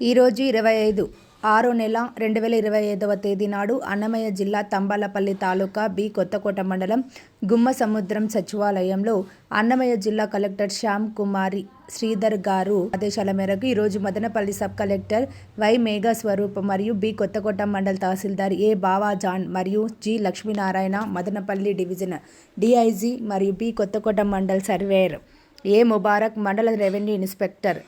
ఈరోజు ఇరవై ఐదు ఆరో నెల రెండు వేల ఇరవై ఐదవ తేదీ నాడు అన్నమయ్య జిల్లా తంబాలపల్లి తాలూకా బి కొత్తకోట మండలం గుమ్మ సముద్రం సచివాలయంలో అన్నమయ్య జిల్లా కలెక్టర్ శ్యామ్ కుమారి శ్రీధర్ గారు ఆదేశాల మేరకు ఈరోజు Madanapalle sub collector Y Megha Swaroop మరియు B Kothakota mandal tahsildar A Bava John మరియు G Lakshminarayana Madanapalle division DIG మరియు B Kothakota mandal surveyor A Mubarak మండల రెవెన్యూ ఇన్స్పెక్టర్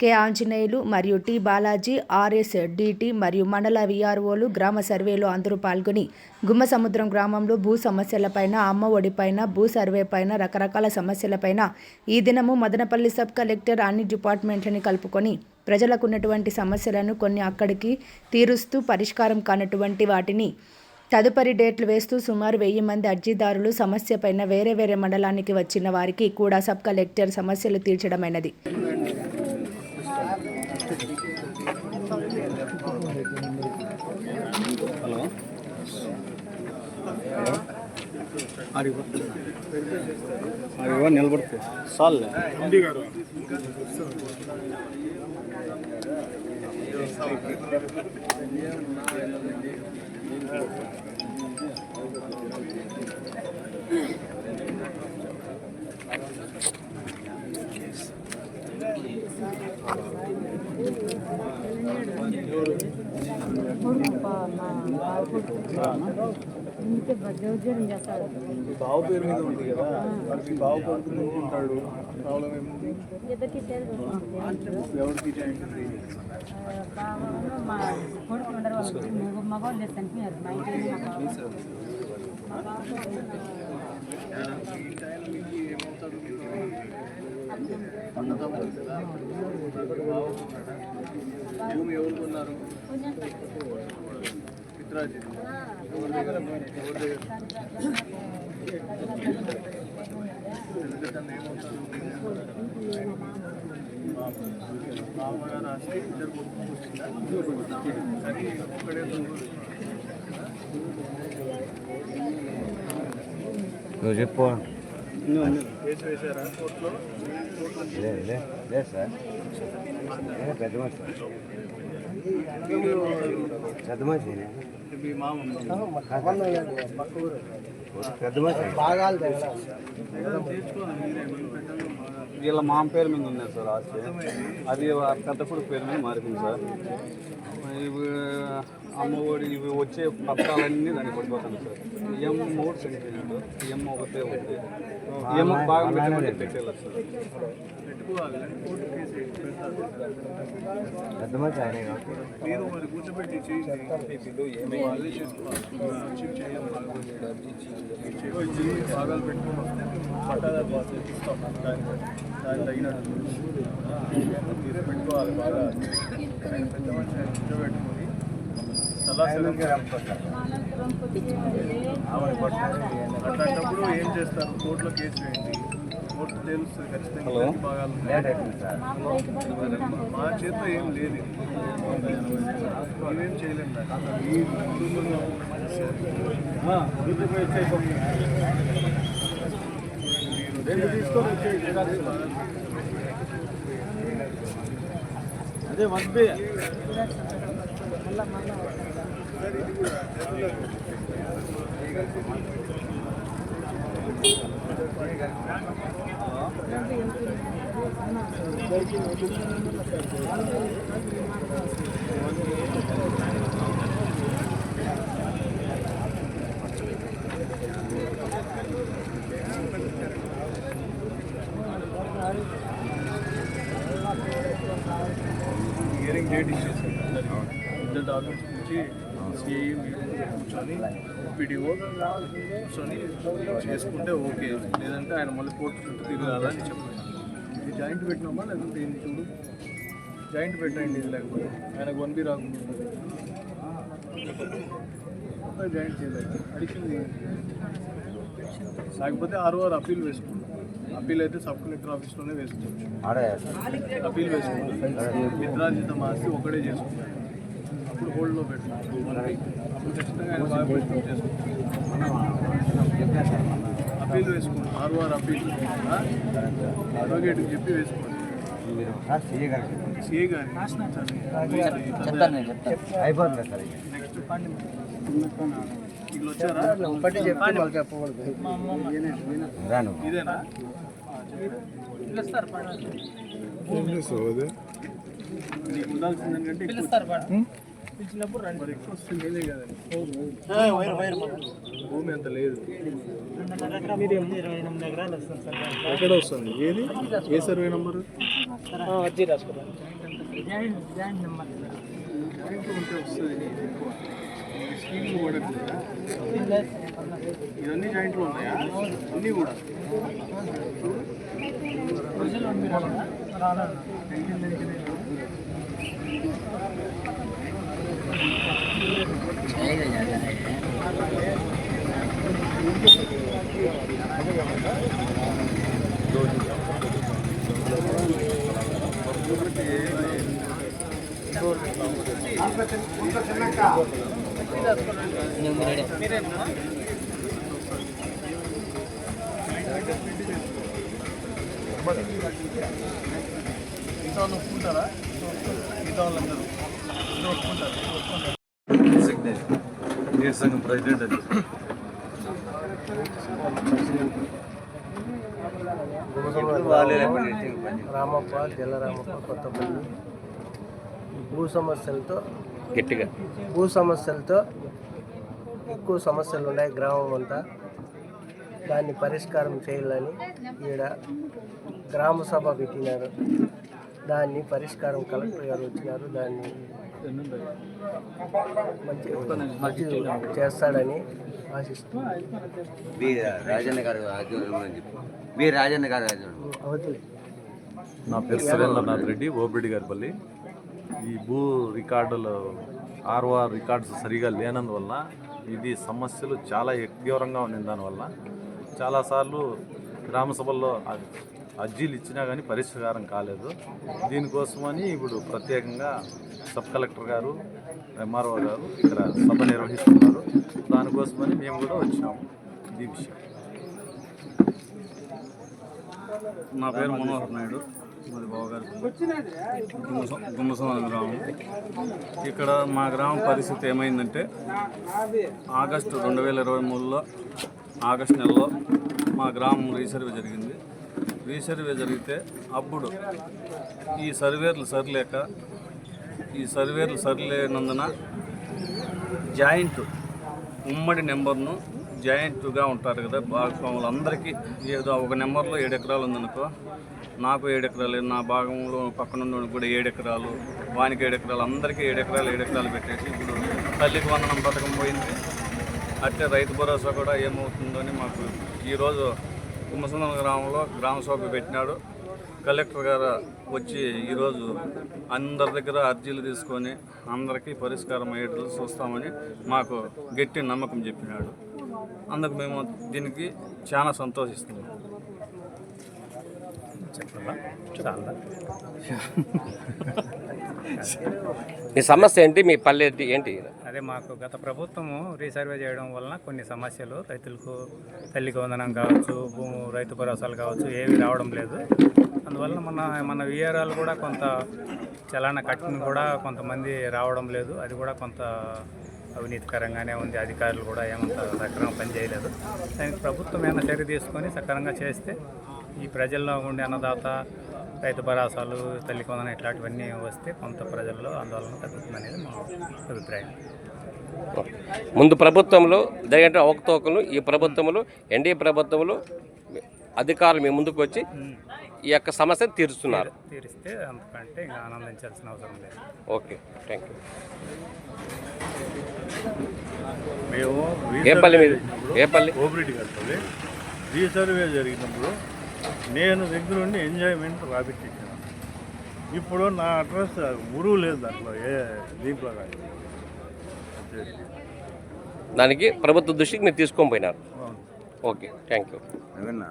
కె ఆంజనేయులు మరియు టి బాలాజీ ఆర్ఎస్ డిటి మరియు మండల విఆర్ఓలు గ్రామ సర్వేలో అందరూ పాల్గొని గుమ్మ సముద్రం గ్రామంలో భూ సమస్యలపైన అమ్మ ఒడిపైన భూ సర్వేపైన రకరకాల సమస్యలపైన ఈ దినము మదనపల్లి సబ్ కలెక్టర్ అన్ని డిపార్ట్మెంట్లని కలుపుకొని ప్రజలకు ఉన్నటువంటి సమస్యలను కొన్ని అక్కడికి తీరుస్తూ పరిష్కారం కానటువంటి వాటిని తదుపరి డేట్లు వేస్తూ సుమారు వెయ్యి మంది అర్జీదారులు సమస్యపైన వేరే వేరే మండలానికి వచ్చిన వారికి కూడా సబ్ కలెక్టర్ సమస్యలు తీర్చడమైనది. నిలబడుతుంది అడిగో నిలబడితే చాలే ఇంకే బజ్జోజ్యం చేస్తాడు. బావు పేరు మీద ఉంది కదా బావు కొడుకుని ఉంటాడు. ప్రాబ్లం ఏముంది? ఎవరికి మా కొడుకు ఉండరు మగవాళ్ళు లేదు చనిపోయారు. మా ఇంటి? భూమి ఎవరు కొన్నారు? మామగారు రాసి ఇద్దరు కొట్టుకొచ్చిందా ఒక్కడే నువ్వు చెప్పు. లే లేదు సార్. పెద్ద మనిషి వీళ్ళ మామ పేరు మీద ఉంది సార్ ఆస్తి అది ఆ పెద్ద కొడుకు పేరు మీద మారింది సార్. ఇవి అమ్మఒడి ఇవి వచ్చే పత్రాలన్నీ దానికి పడిపోతాయి సార్. ఎం మూడు చనిపోయినాడు ఎం ఒకటే ఉంది ఎం బాగా పెట్టమంటే పెట్టేయాలి సార్. పెట్టుకోవాలి కోర్టు కేసు పెద్ద మనిషి ఆయనే కాబట్టి మీరు మరి కూర్చోబెట్టి చేయండి. వాళ్ళే చేసుకోవాలి. షిఫ్ట్ చేయాలి. భాగాలు పెట్టుకుని వస్తే. పట్టాదారు పాస్ ఇస్తాం దాని దాని తగినట్టు. మీరే పెట్టుకోవాలి. బాగా. ఆయన పెద్ద మనిషి ఆయన అట్లాంటప్పుడు ఏం చేస్తారు కోర్టులో కేసు వేయండి కోర్టు ఖచ్చితంగా భాగాలు మా చేతిలో ఏం లేదు ఇది. మేమేం చేయలేము దాన్ని. ఈ కుటుంబంలో అదే మంచి హియరింగ్ డేట్ ఇచ్చేసారు ఇద్దరు డాక్యుమెంట్స్ గురించి సిఐ కూర్చొని పీడిఓ కూర్చొని చేసుకుంటే ఓకే. లేదంటే ఆయన మళ్ళీ కోర్టు చుట్టూ తిరగాలని చెప్పారు ఇది జాయింట్ పెట్టినామా? లేకుంటే ఏంది చూడు. జాయింట్ పెట్టండి ఇది లేకపోతే. ఆయనకు వన్ బి రాకుండా జాయింట్ చేయలేదు. అడిషనల్ లేకపోతే ఆరు ఆరు అప్పీల్ వేసుకుంటాం అప్పీల్ అయితే సబ్ కలెక్టర్ ఆఫీస్లోనే వేసుకోవచ్చు. అప్పీల్ వేసుకుంటాం మిత్రాజితం ఆస్తి ఒకటే చేసుకుంటాం అప్పుడు హోల్డ్లో పెడతాం అప్పుడు ఖచ్చితంగా ఆయన బాగా ప్రశ్న చేసుకుంటాం అప్పీల్ వేసుకుంటాం ఆరు ఆరు అప్పీల్ అడ్వకేట్కి చెప్పి వేసుకోండి. సీఏ చెప్తాను అయిపోతుంది సార్ ఇది. రాను భూమి అంత లేదు. ఎక్కడ వస్తుంది? ఏది? ఏ సర్వే నంబరు? వస్తుంది స్కీమ్లు పడట్లేదా ఇవన్నీ జాయింట్లు ఉన్నాయా? అన్నీ కూడా. మిగతా వాళ్ళు ఒప్పుకుంటారా మిగతా వాళ్ళందరూ? నీటి సంఘం ప్రెసిడెంట్ రామప్ప జలరామప్ప కొత్తపల్లి భూ సమస్యలతో గట్టిగా. భూ సమస్యలతో ఎక్కువ సమస్యలు ఉన్నాయి గ్రామం అంతా. దాన్ని పరిష్కారం చేయాలని ఈడ గ్రామ సభ పెట్టినారు. దాన్ని పరిష్కారం కలెక్టర్ గారు వచ్చినారు. దాన్ని మంచి చేస్తాడని ఆశిస్తున్నాను. రాజన్న గారు రాజన్న గారు నా పేరు సురేంద్రనాథ్ రెడ్డి ఓబిరెడ్డి గారిపల్లి ఈ భూ రికార్డులు ఆర్ఓఆర్ రికార్డ్స్ సరిగా లేనందువల్ల ఇది సమస్యలు చాలా తీవ్రంగా ఉంది దానివల్ల చాలాసార్లు గ్రామ సభల్లో అర్జీలు ఇచ్చినా కానీ పరిష్కారం కాలేదు. దీనికోసమని ఇప్పుడు ప్రత్యేకంగా సబ్ కలెక్టర్ గారు ఎంఆర్ఓ గారు ఇక్కడ సభ నిర్వహిస్తున్నారు. దానికోసమని మేము కూడా వచ్చాము ఇది విషయం. నా పేరు మనోహర్ నాయుడు. మాది బావగారి గుమ్మసమ గ్రామం. ఇక్కడ మా గ్రామం పరిస్థితి ఏమైందంటే ఆగస్టు రెండు వేల ఇరవై మూడులో ఆగస్టు నెలలో మా గ్రామం రీసర్వే జరిగింది. రీసర్వే జరిగితే అప్పుడు ఈ సర్వేర్లు సరిలేక ఈ సర్వేలు సరిలేనందున జాయింట్ ఉమ్మడి నెంబర్ను జాయింట్గా ఉంటారు కదా భాగస్వాములు అందరికీ ఏదో ఒక నెంబర్లో ఏడు ఎకరాలు ఉందనుకో నాకు ఏడు ఎకరాలు నా భాగంలో పక్కన ఉన్నోడికి కూడా ఏడు ఎకరాలు వానికి ఏడు ఎకరాలు అందరికీ ఏడు ఎకరాలు ఏడు ఎకరాలు పెట్టేసి ఇప్పుడు తల్లికి వందనం పథకం పోయింది. అట్లే రైతు భరోసా కూడా ఏమవుతుందో అని మాకు ఈరోజు కుమ్మసందం గ్రామంలో గ్రామ సభ పెట్టినాడు. కలెక్టర్ గారు వచ్చి ఈరోజు అందరి దగ్గర అర్జీలు తీసుకొని అందరికీ పరిష్కారం అయ్యేట్లు చూస్తామని మాకు గట్టి నమ్మకం చెప్పినాడు. అందుకు మేము దీనికి చాలా సంతోషిస్తున్నాం. మీ సమస్య ఏంటి? మీ పల్లె ఏంటి? ఏంటి? అదే మాకు గత ప్రభుత్వము రీసర్వే చేయడం వలన కొన్ని సమస్యలు రైతులకు తల్లికి వందనం కావచ్చు భూము రైతు భరోసాలు కావచ్చు ఏవి రావడం లేదు. అందువల్ల మన మన విఆర్ఆలు కూడా కొంత చలానా కట్టిన కూడా కొంతమంది రావడం లేదు. అది కూడా కొంత అవినీతికరంగానే ఉంది. అధికారులు కూడా ఏమంత సక్రమంగా పనిచేయలేదు దానికి ప్రభుత్వం ఏమైనా చర్య తీసుకొని సక్రమంగా చేస్తే ఈ ప్రజల్లో ఉండే అన్నదాత రైతు భరోసాలు తల్లి కొందన ఇట్లాంటివన్నీ వస్తే కొంత ప్రజల్లో ఆందోళన తగ్గుతుంది అనేది మా అభిప్రాయం. ముందు ప్రభుత్వంలో జరిగిన అవకతవకలు ఈ ప్రభుత్వంలో ఎన్డీఏ ప్రభుత్వంలో అధికారులు మీ ముందుకు వచ్చి ఈ యొక్క సమస్యను తీరుస్తున్నారు. తీరిస్తే అంతకంటే ఇంకా ఆనందించాల్సిన అవసరం లేదు. Okay thank you. మేము ఏ పల్లి మీది? ఏ పల్లి? ఓపిరెడ్డి గారి రీసర్వే జరిగినప్పుడు నేను దగ్గరుండి ఎంజాయ్మెంట్ రాబెట్టించాను ఇప్పుడు నా అడ్రస్ ఊరు లేదు దాంట్లో ఏ దీంట్లో. దానికి ప్రభుత్వ దృష్టికి మీరు తీసుకొని పోయినారు. Okay thank you. విన్నా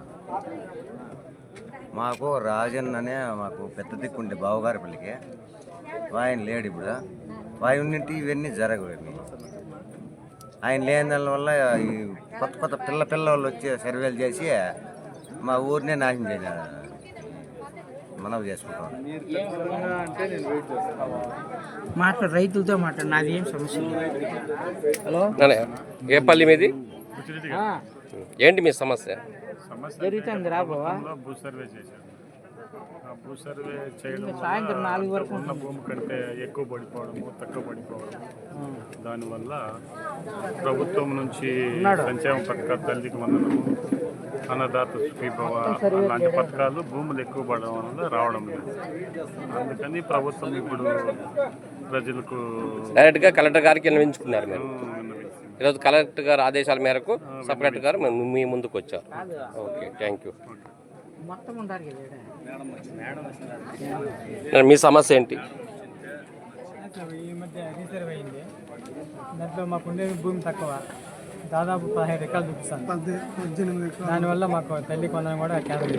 మాకు రాజన్ అనే మాకు పెద్ద దిక్కుండే బావగారి పల్లికి ఆయన లేడు ఇప్పుడు. ఆయన ఉన్నట్టు ఇవన్నీ జరగవు. ఆయన లేని దానివల్ల ఈ కొత్త కొత్త పిల్ల పిల్ల వాళ్ళు వచ్చి సర్వేలు చేసి మా ఊరినే నాశనం చేశారు. మనవి చేసుకుంటాం. మాట్లాడు రైతులతో మాట్లాడు నాది ఏం సమస్య హలో ఏ పల్లి మీది? ఏంటి మీ సమస్య? జరుగుతుంది రా భూ సర్వే చేశాను ఆ భూ సర్వే చేయడం సాయంత్రం నాలుగు వరకు ఉన్న భూమి కంటే ఎక్కువ పడిపోవడము తక్కువ పడిపోవడము. దానివల్ల ప్రభుత్వం నుంచి సంక్షేమ పథకాలు తల్లికి వందనము అన్నదాత సుఖీభవ అలాంటి పథకాలు భూములు ఎక్కువ పడడం వల్ల రావడం లేదు. అందుకని ప్రభుత్వం ఇప్పుడు ప్రజలకు డైరెక్ట్గా కలెక్టర్ గారికి విన్నవిస్తుంది. ఈరోజు కలెక్టర్ గారు ఆదేశాల మేరకు సపరేట్ గారు మీ- మీ ముందుకు వచ్చారు. Okay thank you. మీ సమస్య ఏంటి? ఈ మధ్య రీసర్వ్ అయింది. దాంట్లో మాకు ఉండే భూమి తక్కువ. దాదాపు పదిహేడు ఎకరాలు చూపిస్తాను. దానివల్ల మాకు తల్లి కొందరం కూడా క్యాన్సల్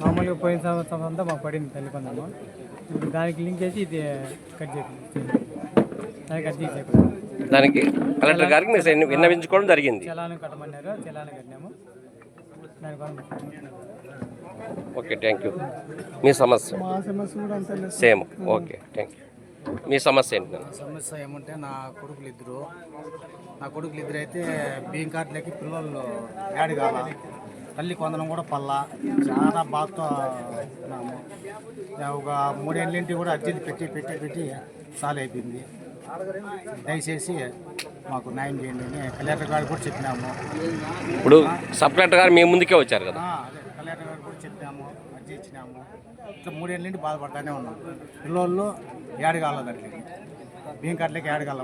మామూలుగా పోయిన సంవత్సరం అంతా మాకు పడింది తల్లి కొందము ఇప్పుడు దానికి లింక్ చేసి ఇది కట్ చేసి దానికి కట్ చేసేయకూడదు దానికి కలెక్టర్ గారికి మీరు విన్నవించుకోవడం జరిగింది. చలాను కట్టమన్నారు. చలాను కట్టినాము. దానివల్ల ఓకే థ్యాంక్ యూ మీ సమస్య? సేమ్ ఓకే థ్యాంక్ యూ మీ సమస్య ఏంటి? సమస్య ఏమంటే నా కొడుకులు ఇద్దరు నా కొడుకులు ఇద్దరు అయితే బియ్యం కార్డులకి పిల్లలు యాడ్ కాల తల్లి కొందరం కూడా పల్లా. చాలా బాధతో ఉన్నాము. ఒక మూడేళ్ళింటి కూడా అర్జీలు పెట్టి పెట్టి పెట్టి సాల్ అయిపోయింది దయచేసి మాకు న్యాయం చేయండి అని కలెక్టర్ గారు కూడా చెప్పినాము. ఇప్పుడు సబ్ కలెక్టర్ గారు మీ ముందుకే వచ్చారు కదా? అదే కలెక్టర్ గారు కూడా చెప్పినాము అర్జీ ఇచ్చినాము. ఇట్లా మూడేళ్ళ నుండి బాధపడతానే ఉన్నాం. పిల్లోళ్ళు యాడ్ కాల దాంట్లోకి బియ్యం కార్డులకి యాడ్ కాల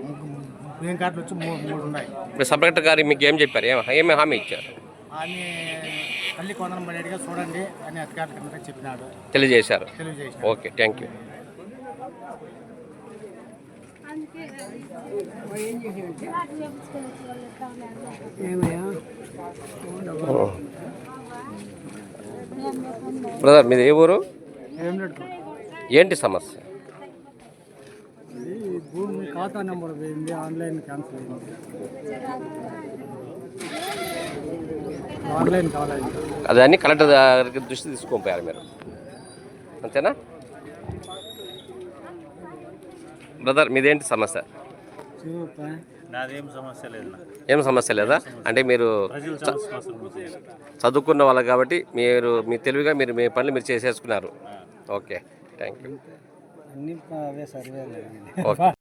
బియ్యం కార్డులు వచ్చి మూడు మూడు ఉన్నాయి. ఇప్పుడు సబ్ కలెక్టర్ గారు మీకు ఏం చెప్పారు? ఏం ఏమి హామీ ఇచ్చారు? అని తల్లి కొందరం పడేట్టుగా చూడండి అని అధికారుల కింద చెప్పినాడు. తెలియజేశారు. తెలియజేసిన ఓకే థ్యాంక్ యూ. బ్రదర్ మీది ఏ ఊరు? ఏంటి సమస్య? భూమి ఖాతా నెంబర్ పోయింది ఆన్లైన్ క్యాన్సిల్ అయింది. ఆన్లైన్ కావాలి అదని కలెక్టర్ గారికి దృష్టి తీసుకొని పోయారు మీరు. అంతేనా? బ్రదర్ మీదేంటి సమస్య? నాదేం సమస్య లేదు నాకు. ఏం సమస్య లేదా? అంటే మీరు చదువుకున్న వాళ్ళు కాబట్టి మీరు మీ తెలివిగా మీరు మీ పనులు మీరు చేసేసుకున్నారు. ఓకే థ్యాంక్ యూ అన్ని అవే సర్వేలు ఓకే.